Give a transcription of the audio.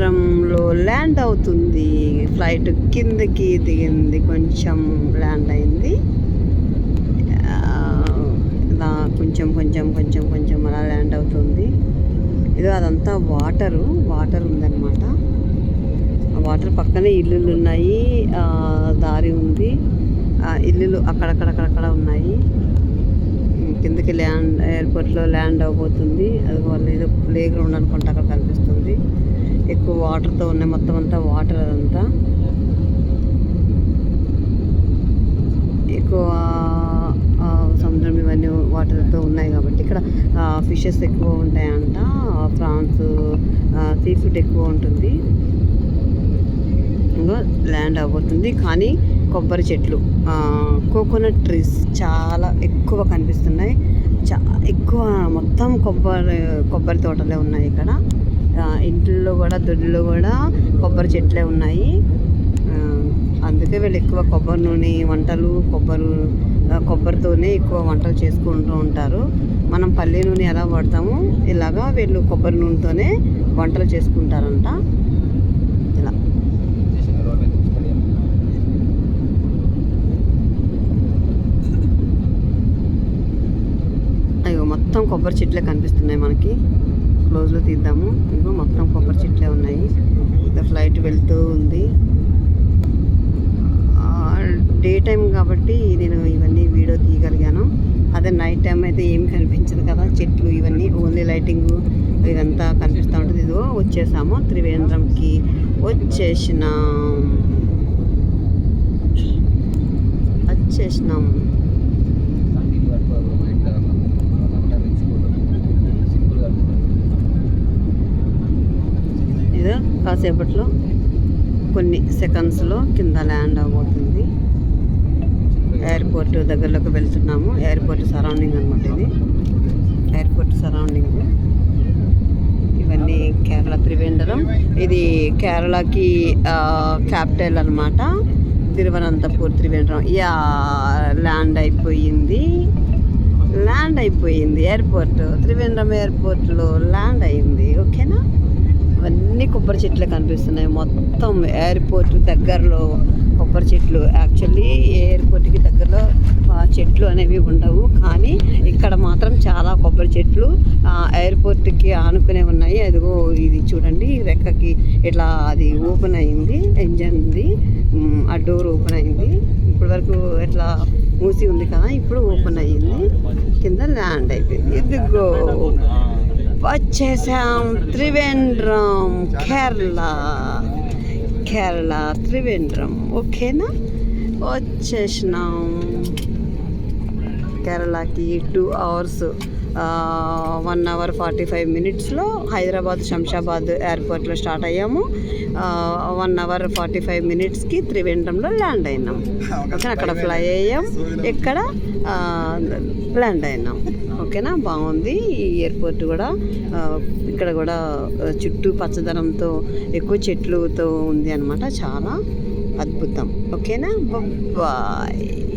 సముద్రంలో ల్యాండ్ అవుతుంది. ఫ్లైట్ కిందకి దిగింది. కొంచెం ల్యాండ్ అయింది. ఇలా కొంచెం కొంచెం కొంచెం కొంచెం అలా ల్యాండ్ అవుతుంది. ఏదో అదంతా వాటరు. వాటర్ ఉందన్నమాట. ఆ వాటర్ పక్కనే ఇల్లులు ఉన్నాయి. ఆ, దారి ఉంది. ఆ, ఇల్లులు అక్కడక్కడక్కడక్కడ ఉన్నాయి. కిందకి ల్యాండ్ ఎయిర్పోర్ట్లో ల్యాండ్ అవబోతుంది అది వాళ్ళు ఏదో ప్లే గ్రౌండ్ అనుకుంటే అక్కడ కనిపిస్తుంది. ఎక్కువ వాటర్తో ఉన్నాయి మొత్తం అంతా వాటర్ అదంతా. ఎక్కువ సముద్రం ఇవన్నీ వాటర్తో ఉన్నాయి కాబట్టి ఇక్కడ ఫిషెస్ ఎక్కువ ఉంటాయంట. ఫ్రాన్స్ సీ ఫుడ్ ఎక్కువ ఉంటుంది. ఇంకా ల్యాండ్ అవబోతుంది కానీ కొబ్బరి చెట్లు కోకోనట్ ట్రీస్ చాలా ఎక్కువ కనిపిస్తున్నాయి. చా ఎక్కువ మొత్తం కొబ్బరి కొబ్బరి తోటలే ఉన్నాయి ఇక్కడ. ఇంట్లో కూడా దొడ్లో కూడా కొబ్బరి చెట్లే ఉన్నాయి. అందుకే వీళ్ళు ఎక్కువ కొబ్బరి నూనె వంటలు కొబ్బరి కొబ్బరితోనే ఎక్కువ వంటలు చేసుకుంటూ ఉంటారు. మనం పల్లె నూనె ఎలా వాడతామో ఇలాగా వీళ్ళు కొబ్బరి నూనెతోనే వంటలు చేసుకుంటారంట. ఇలా. అయ్యో మొత్తం కొబ్బరి చెట్లే కనిపిస్తున్నాయి మనకి. క్లోజ్లో తీద్దాము. ఇగో మొత్తం కొబ్బరి చెట్లే ఉన్నాయి. ఫ్లైట్ వెళ్తూ ఉంది. డే టైం కాబట్టి నేను ఇవన్నీ వీడియో తీయగలిగాను. అదే నైట్ టైం అయితే ఏం కనిపించదు కదా. చెట్లు ఇవన్నీ ఓన్లీ లైటింగ్ ఇదంతా కనిపిస్తూ ఉంటుంది. ఇదిగో వచ్చేసాము. త్రివేంద్రంకి వచ్చేసినాం. వచ్చేసినాం. కాసేపట్లో కొన్ని సెకండ్స్లో కింద ల్యాండ్ అవబోతుంది ఎయిర్పోర్ట్ దగ్గరలోకి వెళ్తున్నాము. ఎయిర్పోర్ట్ సరౌండింగ్ అనమాట ఇది. Airport surrounding. ఇవన్నీ కేరళ త్రివేంద్రం. ఇది కేరళకి క్యాపిటల్ అనమాట తిరువనంతపూర్ త్రివేంద్రం. యా ల్యాండ్ అయిపోయింది. ల్యాండ్ అయిపోయింది. ఎయిర్పోర్ట్. త్రివేంద్రం ఎయిర్పోర్ట్లో ల్యాండ్ అయింది. కొబ్బరి చెట్లు కనిపిస్తున్నాయి. మొత్తం ఎయిర్పోర్ట్ దగ్గరలో కొబ్బరి చెట్లు. యాక్చువల్లీ ఎయిర్పోర్ట్కి దగ్గరలో చెట్లు అనేవి ఉండవు. కానీ ఇక్కడ మాత్రం చాలా కొబ్బరి చెట్లు ఎయిర్పోర్ట్కి ఆనుకునే ఉన్నాయి. అదిగో ఇది చూడండి. రెక్కకి ఇట్లా అది ఓపెన్ అయింది. ఇంజన్ది ఆ డోర్ ఓపెన్ అయింది. ఇప్పటి వరకు ఇట్లా మూసి ఉంది కదా ఇప్పుడు ఓపెన్ అయ్యింది కింద ల్యాండ్ అయిపోయింది. ఇదిగో. వచ్చేసాం. త్రివేంద్రం కేరళ. కేరళ త్రివేంద్రం. ఓకేనా? వచ్చేసినాం. కేరళకి two hours one hour forty five మినిట్స్లో హైదరాబాద్ శంషాబాద్ ఎయిర్పోర్ట్లో స్టార్ట్ అయ్యాము. వన్ అవర్ ఫార్టీ ఫైవ్ మినిట్స్కి త్రివేంద్రంలో ల్యాండ్ అయినాం. అక్కడ ఫ్లై అయ్యాం. ఇక్కడ ల్యాండ్ అయినాం. ఓకేనా? బాగుంది. ఈ ఎయిర్పోర్ట్ కూడా ఇక్కడ కూడా చుట్టూ పచ్చదనంతో ఎక్కువ చెట్లుతో ఉంది అనమాట చాలా అద్భుతం. ఓకేనా? బాయ్.